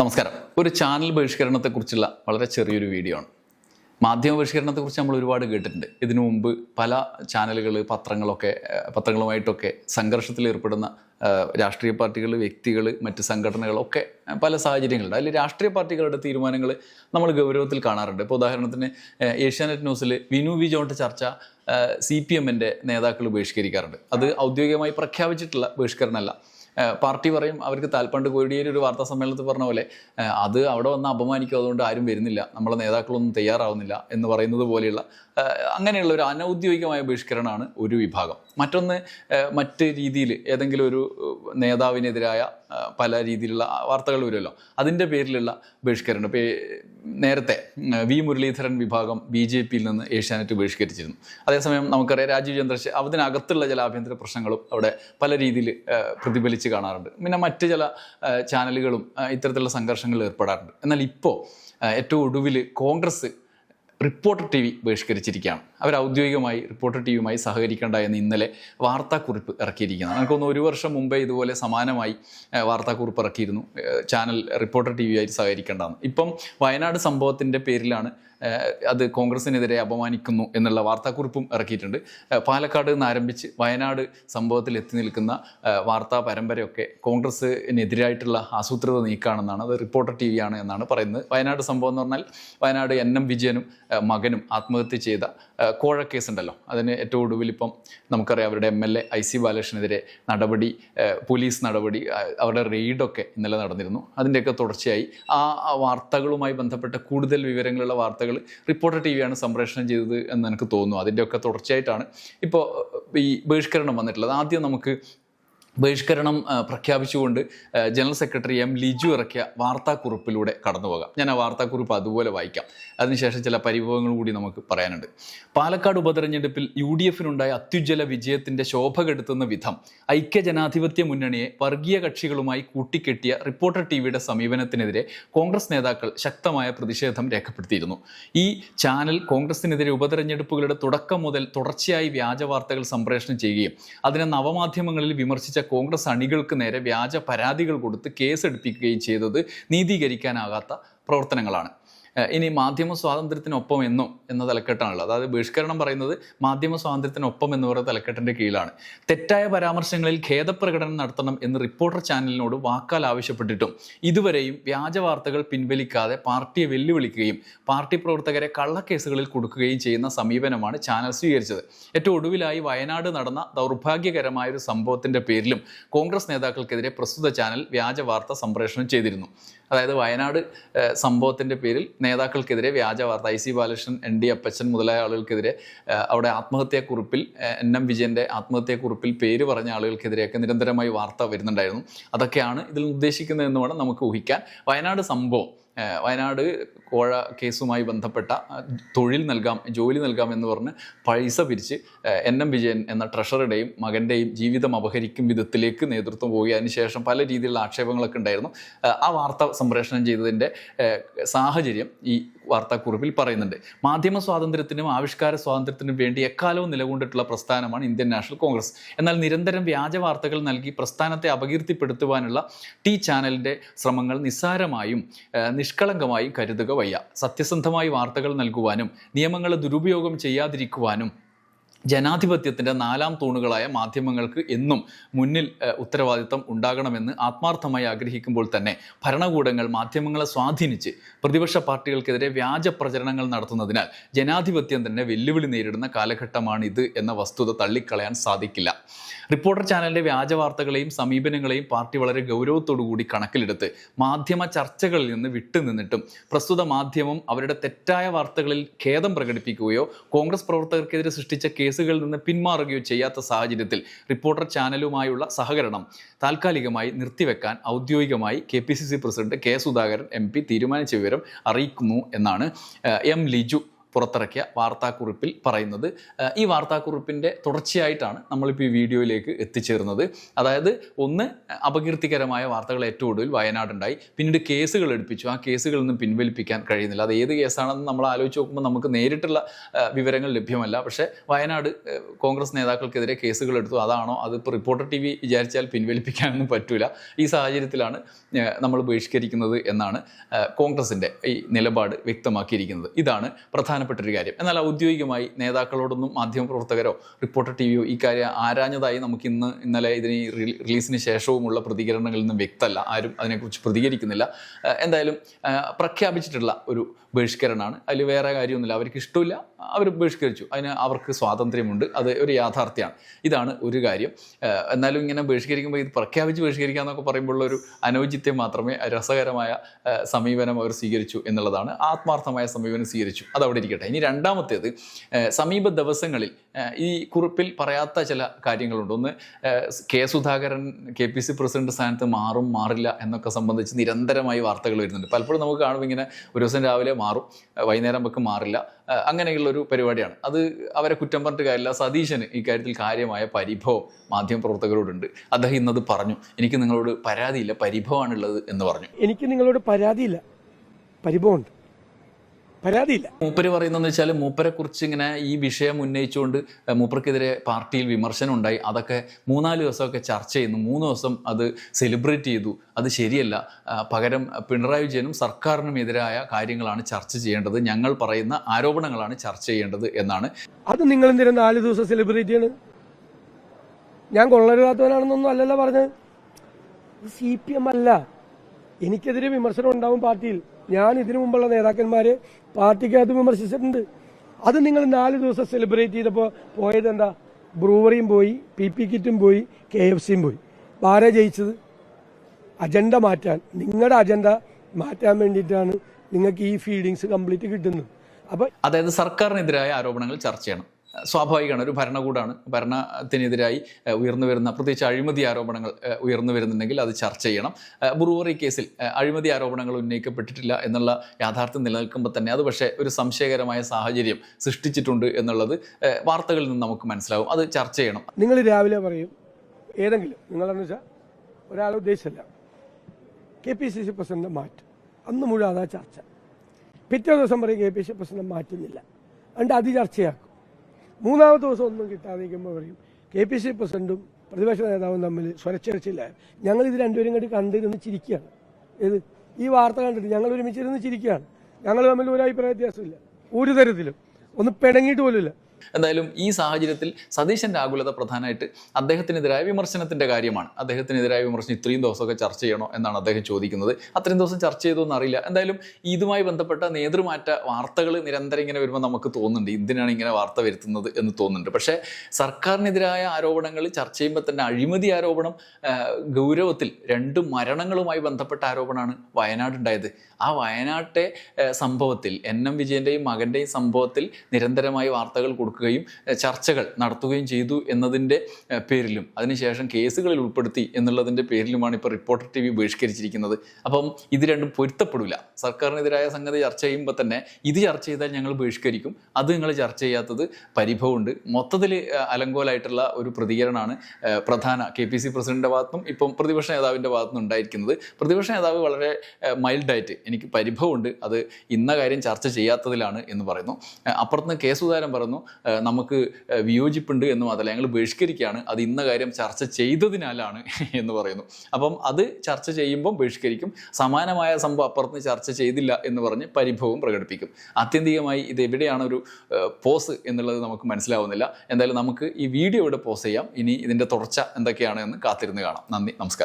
നമസ്കാരം. ഒരു ചാനൽ ബഹിഷ്കരണത്തെക്കുറിച്ചുള്ള വളരെ ചെറിയൊരു വീഡിയോ ആണ്. മാധ്യമ ബഹിഷ്കരണത്തെക്കുറിച്ച് നമ്മൾ ഒരുപാട് കേട്ടിട്ടുണ്ട്. ഇതിനു മുമ്പ് പല ചാനലുകൾ പത്രങ്ങളൊക്കെ പത്രങ്ങളുമായിട്ടൊക്കെ സംഘർഷത്തിൽ ഏർപ്പെടുന്ന രാഷ്ട്രീയ പാർട്ടികൾ വ്യക്തികൾ മറ്റ് സംഘടനകളൊക്കെ പല സാഹചര്യങ്ങളുണ്ട്. അതിൽ രാഷ്ട്രീയ പാർട്ടികളുടെ തീരുമാനങ്ങൾ നമ്മൾ ഗൗരവത്തിൽ കാണാറുണ്ട്. ഇപ്പോൾ ഉദാഹരണത്തിന് ഏഷ്യാനെറ്റ് ന്യൂസിൽ വിനു വി ജോണിന്റെ ചർച്ച സി പി എമ്മിന്റെ നേതാക്കൾ ബഹിഷ്കരിക്കാറുണ്ട്. അത് ഔദ്യോഗികമായി പ്രഖ്യാപിച്ചിട്ടുള്ള ബഹിഷ്കരണമല്ല. പാർട്ടി പറയും അവർക്ക് താൽപ്പണ്ട് കോടിയേരി ഒരു വാർത്താ സമ്മേളനത്തിൽ പറഞ്ഞ പോലെ അത് അവിടെ വന്ന് അപമാനിക്കും അതുകൊണ്ട് ആരും വരുന്നില്ല. നമ്മളെ നേതാക്കളൊന്നും തയ്യാറാവുന്നില്ല എന്ന് പറയുന്നത് പോലെയുള്ള അങ്ങനെയുള്ള ഒരു അനൗദ്യോഗികമായ ബഹിഷ്കരണമാണ് ഒരു വിഭാഗം. മറ്റൊന്ന് മറ്റ് രീതിയിൽ ഏതെങ്കിലും ഒരു നേതാവിനെതിരായ പല രീതിയിലുള്ള വാർത്തകൾ വരുമല്ലോ. അതിന്റെ പേരിലുള്ള ബഹിഷ്കരണം. ഇപ്പോൾ നേരത്തെ വി മുരളീധരൻ വിഭാഗം ബി ജെ പിയിൽ നിന്ന് ഏഷ്യാനെറ്റ് ബഹിഷ്കരിച്ചിരുന്നു. അതേസമയം നമുക്കറിയാം രാജീവ് ചന്ദ്രശേഖർ അതിനകത്തുള്ള ചില ആഭ്യന്തര പ്രശ്നങ്ങളും അവിടെ പല രീതിയിൽ പ്രതിഫലിച്ച് കാണാറുണ്ട്. പിന്നെ മറ്റ് ചില ചാനലുകളും ഇത്തരത്തിലുള്ള സംഘർഷങ്ങളിൽ ഏർപ്പെടാറുണ്ട്. എന്നാൽ ഇപ്പോൾ ഏറ്റവും ഒടുവിൽ കോൺഗ്രസ് റിപ്പോർട്ടർ ടി വി ബഹിഷ്കരിച്ചിരിക്കുകയാണ്. അവർ ഔദ്യോഗികമായി റിപ്പോർട്ടർ ടി വിയുമായി സഹകരിക്കേണ്ട എന്ന് ഇന്നലെ വാർത്താക്കുറിപ്പ് ഇറക്കിയിരിക്കുന്നത് തോന്നുന്നു ഒരു വർഷം മുമ്പേ ഇതുപോലെ സമാനമായി വാർത്താക്കുറിപ്പ് ഇറക്കിയിരുന്നു. ചാനൽ റിപ്പോർട്ടർ ടി വിയായിട്ട് സഹകരിക്കേണ്ടതാണ് ഇപ്പം വയനാട് സംഭവത്തിന്റെ പേരിലാണ് അത് കോൺഗ്രസിനെതിരെ അപമാനിക്കുന്നു എന്നുള്ള വാർത്താക്കുറിപ്പും ഇറക്കിയിട്ടുണ്ട്. പാലക്കാട് നിന്ന് ആരംഭിച്ച് വയനാട് സംഭവത്തിൽ എത്തി നിൽക്കുന്ന വാർത്താ പരമ്പരയൊക്കെ കോൺഗ്രസിനെതിരായിട്ടുള്ള ആസൂത്രിത നീക്കാണെന്നാണ് അത് റിപ്പോർട്ടർ ടി ആണ് എന്നാണ് പറയുന്നത്. വയനാട് സംഭവം എന്ന് പറഞ്ഞാൽ വയനാട് എൻ എം വിജയനും മകനും ആത്മഹത്യ ചെയ്ത കോഴ കേസുണ്ടല്ലോ അതിന് ഏറ്റവും ഒടുവിൽ ഇപ്പം നമുക്കറിയാം അവരുടെ M L A I C ബാലകൃഷ്ണനെതിരെ നടപടി പോലീസ് നടപടി അവരുടെ റെയ്ഡൊക്കെ ഇന്നലെ നടന്നിരുന്നു. അതിന്റെയൊക്കെ തുടർച്ചയായി. ആ വാർത്തകളുമായി ബന്ധപ്പെട്ട കൂടുതൽ വിവരങ്ങളുള്ള വാർത്തകൾ റിപ്പോർട്ടർ ടി വിയാണ് സംപ്രേഷണം ചെയ്തത് എന്ന് എനിക്ക് തോന്നുന്നു. അതിന്റെയൊക്കെ തുടർച്ചയായിട്ടാണ്. ഇപ്പോൾ ഈ ബഹിഷ്കരണം വന്നിട്ടുള്ളത്. ആദ്യം നമുക്ക് ബഹിഷ്കരണം പ്രഖ്യാപിച്ചുകൊണ്ട് ജനറൽ സെക്രട്ടറി എം ലിജു ഇറക്കിയ വാർത്താക്കുറിപ്പിലൂടെ കടന്നു പോകാം ഞാൻ ആ വാർത്താക്കുറിപ്പ് അതുപോലെ വായിക്കാം. അതിനുശേഷം ചില പരിഭവങ്ങൾ കൂടി നമുക്ക് പറയാനുണ്ട്. പാലക്കാട് ഉപതെരഞ്ഞെടുപ്പിൽ യു ഡി എഫിനുണ്ടായ അത്യുജ്വല വിജയത്തിന്റെ ശോഭ കെടുത്തുന്ന വിധം ഐക്യജനാധിപത്യ മുന്നണിയെ വർഗീയ കക്ഷികളുമായി കൂട്ടിക്കെട്ടിയ റിപ്പോർട്ടർ ടി വിയുടെ സമീപനത്തിനെതിരെ കോൺഗ്രസ് നേതാക്കൾ ശക്തമായ പ്രതിഷേധം രേഖപ്പെടുത്തിയിരുന്നു. ഈ ചാനൽ കോൺഗ്രസിനെതിരെ ഉപതെരഞ്ഞെടുപ്പുകളുടെ തുടക്കം മുതൽ തുടർച്ചയായി വ്യാജ വാർത്തകൾ സംപ്രേഷണം ചെയ്യുകയും അതിനെ നവമാധ്യമങ്ങളിൽ വിമർശിച്ച കോൺഗ്രസ് അണികൾക്ക് നേരെ വ്യാജ പരാതികൾ കൊടുത്ത് കേസെടുപ്പിക്കുകയും ചെയ്തത് നീതീകരിക്കാനാകാത്ത പ്രവർത്തനങ്ങളാണ്. ഇനി മാധ്യമ സ്വാതന്ത്ര്യത്തിനൊപ്പം എന്നും എന്ന തലക്കെട്ടാണുള്ളത്. അതായത് ബഹിഷ്കരണം പറയുന്നത് മാധ്യമ സ്വാതന്ത്ര്യത്തിനൊപ്പം എന്ന് പറയുന്ന തലക്കെട്ടിന്റെ കീഴിലാണ്. തെറ്റായ പരാമർശങ്ങളിൽ ഖേദപ്രകടനം നടത്തണം എന്ന് റിപ്പോർട്ടർ ചാനലിനോട് വാക്കാൽ ആവശ്യപ്പെട്ടിട്ടും ഇതുവരെയും വ്യാജ വാർത്തകൾ പിൻവലിക്കാതെ പാർട്ടിയെ വെല്ലുവിളിക്കുകയും പാർട്ടി പ്രവർത്തകരെ കള്ളക്കേസുകളിൽ കൊടുക്കുകയും ചെയ്യുന്ന സമീപനമാണ് ചാനൽ സ്വീകരിച്ചത്. ഏറ്റവും ഒടുവിലായി വയനാട് നടന്ന ദൗർഭാഗ്യകരമായ ഒരു സംഭവത്തിന്റെ പേരിലും കോൺഗ്രസ് നേതാക്കൾക്കെതിരെ പ്രസ്തുത ചാനൽ വ്യാജ വാർത്ത സംപ്രേഷണം ചെയ്തിരുന്നു. അതായത് വയനാട് സംഭവത്തിന്റെ പേരിൽ നേതാക്കൾക്കെതിരെ വ്യാജ വാർത്ത I C Balakrishnan N D Appachan മുതലായ ആളുകൾക്കെതിരെ അവിടെ ആത്മഹത്യാക്കുറിപ്പിൽ എൻ എം വിജയന്റെ ആത്മഹത്യാക്കുറിപ്പിൽ പേര് പറഞ്ഞ ആളുകൾക്കെതിരെയൊക്കെ നിരന്തരമായി വാർത്ത വരുന്നുണ്ടായിരുന്നു. അതൊക്കെയാണ് ഇതിൽ ഉദ്ദേശിക്കുന്നത് വേണം നമുക്ക് ഊഹിക്കാൻ. വയനാട് സംഭവം വയനാട് കോഴ കേസുമായി ബന്ധപ്പെട്ട തൊഴിൽ നൽകാം ജോലി നൽകാം എന്ന് പറഞ്ഞ് പൈസ പിരിച്ച് എൻ എം വിജയൻ എന്ന ട്രഷറുടെയും മകന്റെയും ജീവിതം അപഹരിക്കും വിധത്തിലേക്ക് നേതൃത്വം പോവുകയും അതിനുശേഷം പല രീതിയിലുള്ള ആക്ഷേപങ്ങളൊക്കെ ഉണ്ടായിരുന്നു. ആ വാർത്ത സംപ്രേഷണം ചെയ്തതിന്റെ സാഹചര്യം ഈ വാർത്താക്കുറിപ്പിൽ പറയുന്നുണ്ട്. മാധ്യമ സ്വാതന്ത്ര്യത്തിനും ആവിഷ്കാര സ്വാതന്ത്ര്യത്തിനും വേണ്ടി എക്കാലവും നിലകൊണ്ടിട്ടുള്ള പ്രസ്ഥാനമാണ് ഇന്ത്യൻ നാഷണൽ കോൺഗ്രസ്. എന്നാൽ നിരന്തരം വ്യാജ വാർത്തകൾ നൽകി പ്രസ്ഥാനത്തെ അപകീർത്തിപ്പെടുത്തുവാനുള്ള ടി ചാനലിന്റെ ശ്രമങ്ങൾ നിസ്സാരമായും നിഷ്കളങ്കമായും കരുതുക വയ്യ. സത്യസന്ധമായി വാർത്തകൾ നൽകുവാനും നിയമങ്ങളെ ദുരുപയോഗം ചെയ്യാതിരിക്കുവാനും ജനാധിപത്യത്തിന്റെ നാലാം തൂണുകളായ മാധ്യമങ്ങൾക്ക് എന്നും മുന്നിൽ ഉത്തരവാദിത്തം ഉണ്ടാകണമെന്ന് ആത്മാർത്ഥമായി ആഗ്രഹിക്കുമ്പോൾ തന്നെ ഭരണകൂടങ്ങൾ മാധ്യമങ്ങളെ സ്വാധീനിച്ച് പ്രതിപക്ഷ പാർട്ടികൾക്കെതിരെ വ്യാജ പ്രചരണങ്ങൾ നടത്തുന്നതിനാൽ ജനാധിപത്യം തന്നെ വെല്ലുവിളി നേരിടുന്ന കാലഘട്ടമാണിത് എന്ന വസ്തുത തള്ളിക്കളയാൻ സാധിക്കില്ല. റിപ്പോർട്ടർ ചാനലിന്റെ വ്യാജ വാർത്തകളെയും സമീപനങ്ങളെയും പാർട്ടി വളരെ കൂടി കണക്കിലെടുത്ത് മാധ്യമ ചർച്ചകളിൽ നിന്ന് വിട്ടുനിന്നിട്ടും പ്രസ്തുത മാധ്യമം അവരുടെ തെറ്റായ വാർത്തകളിൽ ഖേദം പ്രകടിപ്പിക്കുകയോ കോൺഗ്രസ് പ്രവർത്തകർക്കെതിരെ സൃഷ്ടിച്ച കേസുകളിൽ നിന്ന് പിന്മാറുകയോ ചെയ്യാത്ത സാഹചര്യത്തിൽ റിപ്പോർട്ടർ ചാനലുമായുള്ള സഹകരണം താൽക്കാലികമായി നിർത്തിവെക്കാൻ ഔദ്യോഗികമായി K P C C president K Sudhakaran M P തീരുമാനിച്ച വിവരം അറിയിക്കുന്നു എന്നാണ് എം ലിജു പുറത്തിറക്കിയ വാർത്താക്കുറിപ്പിൽ പറയുന്നത്. ഈ വാർത്താക്കുറിപ്പിന്റെ തുടർച്ചയായിട്ടാണ് നമ്മളിപ്പോൾ ഈ വീഡിയോയിലേക്ക് എത്തിച്ചേർന്നത്. അതായത് ഒന്ന് അപകീർത്തികരമായ വാർത്തകൾ ഏറ്റവും ഒടുവിൽ വയനാടുണ്ടായി. പിന്നീട് കേസുകൾ എടുപ്പിച്ചു. ആ കേസുകളിൽ നിന്നും പിൻവലിപ്പിക്കാൻ കഴിയുന്നില്ല. അത് ഏത് കേസാണെന്ന് നമ്മൾ ആലോചിച്ച് നോക്കുമ്പോൾ നമുക്ക് നേരിട്ടുള്ള വിവരങ്ങൾ ലഭ്യമല്ല. പക്ഷേ വയനാട് കോൺഗ്രസ് നേതാക്കൾക്കെതിരെ കേസുകൾ എടുത്തു. അതാണോ? അതിപ്പോൾ റിപ്പോർട്ടർ ടി വി വിചാരിച്ചാൽ പിൻവലിപ്പിക്കാനൊന്നും പറ്റൂല. ഈ സാഹചര്യത്തിലാണ് നമ്മൾ ബഹിഷ്കരിക്കുന്നത് എന്നാണ് കോൺഗ്രസിന്റെ ഈ നിലപാട് വ്യക്തമാക്കിയിരിക്കുന്നത്. ഇതാണ് പ്രധാനപ്പെട്ട ഒരു കാര്യം. എന്നാൽ ഔദ്യോഗികമായി നേതാക്കളോടൊന്നും മാധ്യമപ്രവർത്തകരോ റിപ്പോർട്ടർ ടി വിയോ ഈ കാര്യം ആരാഞ്ഞതായി നമുക്ക് ഇന്ന് ഇന്നലെ ഇതിന് റിലീസിന് ശേഷവുമുള്ള പ്രതികരണങ്ങളിൽ നിന്നും വ്യക്തമല്ല. ആരും അതിനെക്കുറിച്ച് പ്രതികരിക്കുന്നില്ല. എന്തായാലും പ്രഖ്യാപിച്ചിട്ടുള്ള ഒരു ബഹിഷ്കരണമാണ് അതിൽ വേറെ കാര്യമൊന്നുമില്ല. അവർക്ക് ഇഷ്ടമില്ല. അവർ ബഹിഷ്കരിച്ചു. അതിന് അവർക്ക് സ്വാതന്ത്ര്യമുണ്ട്. അത് ഒരു യാഥാർത്ഥ്യമാണ്. ഇതാണ് ഒരു കാര്യം. എന്നാലും ഇങ്ങനെ ബഹിഷ്കരിക്കുമ്പോൾ ഇത് പ്രഖ്യാപിച്ച് ബഹിഷ്കരിക്കുക എന്നൊക്കെ പറയുമ്പോൾ ഒരു അനൗചിത്യം മാത്രമേ രസകരമായ സമീപനം അവർ സ്വീകരിച്ചു എന്നുള്ളതാണ്. ആത്മാർത്ഥമായ സമീപനം സ്വീകരിച്ചു. അതവിടെ ഇനി രണ്ടാമത്തേത് സമീപ ദിവസങ്ങളിൽ ഈ കുറിപ്പിൽ പറയാത്ത ചില കാര്യങ്ങളുണ്ട്. ഒന്ന് K Sudhakaran K P C president സ്ഥാനത്ത് മാറും മാറില്ല എന്നൊക്കെ സംബന്ധിച്ച് നിരന്തരമായി വാർത്തകൾ വരുന്നുണ്ട്. പലപ്പോഴും നമുക്ക് കാണും ഇങ്ങനെ ഒരു ദിവസം രാവിലെ മാറും വൈകുന്നേരം വെക്ക് മാറില്ല അങ്ങനെയുള്ളൊരു പരിപാടിയാണ്. അത് അവരെ കുറ്റം പറഞ്ഞിട്ട് കാര്യമില്ല. സതീശന് ഇക്കാര്യത്തിൽ കാര്യമായ പരിഭവം മാധ്യമപ്രവർത്തകരോടുണ്ട്. അദ്ദേഹം ഇന്നത് പറഞ്ഞു. എനിക്ക് നിങ്ങളോട് പരാതിയില്ല പരിഭവമാണുള്ളത് എന്ന് പറഞ്ഞു. എനിക്ക് നിങ്ങളോട് പരാതിയില്ല. പരിഭവമുണ്ട്. പരാതിയില്ല. മൂപ്പര് പറയുന്നതെന്ന് വെച്ചാൽ മൂപ്പരെ കുറിച്ച് ഇങ്ങനെ ഈ വിഷയം ഉന്നയിച്ചുകൊണ്ട് മൂപ്പർക്കെതിരെ പാർട്ടിയിൽ വിമർശനം ഉണ്ടായി അതൊക്കെ മൂന്നാൽ ദിവസമൊക്കെ ചർച്ച ചെയ്യുന്നു. മൂന്ന് ദിവസം അത് സെലിബ്രേറ്റ് ചെയ്തു. അത് ശരിയല്ല. പകരം പിണറായി വിജയനും സർക്കാരിനും എതിരായ കാര്യങ്ങളാണ് ചർച്ച ചെയ്യേണ്ടത്. ഞങ്ങൾ പറയുന്ന ആരോപണങ്ങളാണ് ചർച്ച ചെയ്യേണ്ടത് എന്നാണ്. അത് നിങ്ങൾ എന്തിനാ നാല് ദിവസം സെലിബ്രേറ്റ് ചെയ്യണ്? ഞാൻ കൊള്ളരുതാത്തവനാണെന്നൊന്നും അല്ലല്ലോ പറഞ്ഞത്. സി പി എം അല്ല. എനിക്കെതിരെ വിമർശനം ഉണ്ടാവും പാർട്ടിയിൽ. ഞാൻ ഇതിനു മുമ്പുള്ള നേതാക്കന്മാരെ പാർട്ടിക്കകത്ത് വിമർശിച്ചിട്ടുണ്ട്. അത് നിങ്ങൾ നാല് ദിവസം സെലിബ്രേറ്റ് ചെയ്തപ്പോൾ പോയത് എന്താ? ബ്രൂവറിയും പോയി പി പി കിറ്റും പോയി കെ എഫ് സിയും പോയി. ആരാ ജയിച്ചത്? അജണ്ട മാറ്റാൻ. നിങ്ങളുടെ അജണ്ട മാറ്റാൻ വേണ്ടിയിട്ടാണ് നിങ്ങൾക്ക് ഈ ഫീഡിങ്സ് കംപ്ലീറ്റ് കിട്ടുന്നത്. അപ്പൊ അതായത് സർക്കാരിനെതിരായ ആരോപണങ്ങൾ ചർച്ച ചെയ്യണം. സ്വാഭാവികമാണ് ഒരു ഭരണകൂടമാണ് ഭരണത്തിനെതിരായി ഉയർന്നു വരുന്ന പ്രത്യേകിച്ച് അഴിമതി ആരോപണങ്ങൾ ഉയർന്നു വരുന്നുണ്ടെങ്കിൽ അത് ചർച്ച ചെയ്യണം. ബ്രൂവറി കേസിൽ അഴിമതി ആരോപണങ്ങൾ ഉന്നയിക്കപ്പെട്ടിട്ടില്ല എന്നുള്ള യാഥാർത്ഥ്യം നിലനിൽക്കുമ്പോൾ തന്നെ അത് പക്ഷേ ഒരു സംശയകരമായ സാഹചര്യം സൃഷ്ടിച്ചിട്ടുണ്ട് എന്നുള്ളത് വാർത്തകളിൽ നിന്ന് നമുക്ക് മനസ്സിലാവും. അത് ചർച്ച ചെയ്യണം. നിങ്ങൾ രാവിലെ പറയും ഏതെങ്കിലും നിങ്ങളെന്ന് വെച്ചാൽ ഒരാളെ ഉദ്ദേശിച്ചല്ല. K P C C president മാറ്റും. അന്ന് മുഴുവൻ അതാ ചർച്ച. പിറ്റേ ദിവസം പറയും കെ പി സി പ്രസിഡന്റ് മാറ്റുന്നില്ല. അതുകൊണ്ട് അത് ചർച്ചയാക്കും. മൂന്നാമത്തെ ദിവസം ഒന്നും കിട്ടാതെ നിൽക്കുമ്പോൾ പറയും കെ പി സി പ്രസിഡന്റും പ്രതിപക്ഷ നേതാവും തമ്മിൽ സ്വരച്ചേർച്ചില്ല ഞങ്ങൾ ഇത് രണ്ടുപേരും കണ്ടി കണ്ടിരുന്ന് ചിരിക്കുകയാണ്. ഇത് ഈ വാർത്ത കണ്ടിട്ട് ഞങ്ങൾ ഒരുമിച്ചിരുന്ന് ചിരിക്കുകയാണ്. ഞങ്ങൾ തമ്മിൽ ഒരു അഭിപ്രായ വ്യത്യാസമില്ല. ഒരു തരത്തിലും. ഒന്ന് പിണങ്ങിയിട്ട് പോലുമില്ല. എന്തായാലും ഈ സാഹചര്യത്തിൽ സതീശന്റെ ആകുലത പ്രധാനമായിട്ട് അദ്ദേഹത്തിനെതിരായ വിമർശനത്തിന്റെ കാര്യമാണ്. അദ്ദേഹത്തിനെതിരായ വിമർശനം ഇത്രയും ദിവസമൊക്കെ ചർച്ച ചെയ്യണോ എന്നാണ് അദ്ദേഹം ചോദിക്കുന്നത്. അത്രയും ദിവസം ചർച്ച ചെയ്തോ എന്നറിയില്ല എന്തായാലും ഇതുമായി ബന്ധപ്പെട്ട നേതൃമാറ്റ വാർത്തകൾ നിരന്തരം ഇങ്ങനെ വരുമ്പോൾ നമുക്ക് തോന്നുന്നുണ്ട്. എന്തിനാണ് ഇങ്ങനെ വാർത്ത വരുത്തുന്നത് എന്ന് തോന്നുന്നുണ്ട്. പക്ഷേ സർക്കാരിനെതിരായ ആരോപണങ്ങൾ ചർച്ച ചെയ്യുമ്പോൾ തന്നെ അഴിമതി ആരോപണം ഗൗരവത്തിൽ രണ്ട് മരണങ്ങളുമായി ബന്ധപ്പെട്ട ആരോപണമാണ് വയനാട് ഉണ്ടായത് ആ വയനാട്ടെ സംഭവത്തിൽ എൻ എം വിജയന്റെയും മകന്റെയും സംഭവത്തിൽ നിരന്തരമായി വാർത്തകൾ കൊടുക്കുകയും ചർച്ചകൾ നടത്തുകയും ചെയ്തു എന്നതിന്റെ പേരിലും അതിനുശേഷം കേസുകളിൽ ഉൾപ്പെടുത്തി എന്നുള്ളതിന്റെ പേരിലുമാണ് ഇപ്പോൾ റിപ്പോർട്ടർ ടി വി ബഹിഷ്കരിച്ചിരിക്കുന്നത്. അപ്പം ഇത് രണ്ടും പൊരുത്തപ്പെടില്ല സർക്കാരിനെതിരായ സംഗതി ചർച്ച ചെയ്യുമ്പോൾ തന്നെ ഇത് ചർച്ച ചെയ്താൽ ഞങ്ങൾ ബഹിഷ്കരിക്കും. അത് നിങ്ങൾ ചർച്ച ചെയ്യാത്തത് പരിഭവമുണ്ട്. മൊത്തത്തിൽ അലങ്കോലായിട്ടുള്ള ഒരു പ്രതികരണമാണ് പ്രധാന കെ പി സി പ്രസിഡന്റിന്റെ ഭാഗത്തും ഇപ്പം പ്രതിപക്ഷ നേതാവിന്റെ ഭാഗത്തും ഉണ്ടായിരിക്കുന്നത്. പ്രതിപക്ഷ നേതാവ് വളരെ മൈൽഡായിട്ട് എനിക്ക് പരിഭവമുണ്ട്. അത് ഇന്ന കാര്യം ചർച്ച ചെയ്യാത്തതിലാണ് എന്ന് പറയുന്നു. അപ്പുറത്ത് കെ സുധാരൻ പറഞ്ഞു നമുക്ക് വിയോജിപ്പുണ്ട് എന്ന് മാത്രമല്ല ഞങ്ങൾ ബഹിഷ്കരിക്കുകയാണ്. അത് ഇന്ന കാര്യം ചർച്ച ചെയ്തതിനാലാണ് എന്ന് പറയുന്നു. അപ്പം അത് ചർച്ച ചെയ്യുമ്പം ബഹിഷ്കരിക്കും. സമാനമായ സംഭവം അപ്പുറത്ത് ചർച്ച ചെയ്തില്ല എന്ന് പറഞ്ഞ് പരിഭവം പ്രകടിപ്പിക്കും. ആത്യന്തികമായി ഇത് എവിടെയാണ് ഒരു പോസ് എന്നുള്ളത് നമുക്ക് മനസ്സിലാവുന്നില്ല. എന്തായാലും നമുക്ക് ഈ വീഡിയോ ഇവിടെ പോസ് ചെയ്യാം. ഇനി ഇതിന്റെ തുടർച്ച എന്തൊക്കെയാണ് എന്ന് കാത്തിരുന്ന് കാണാം. നന്ദി നമസ്കാരം.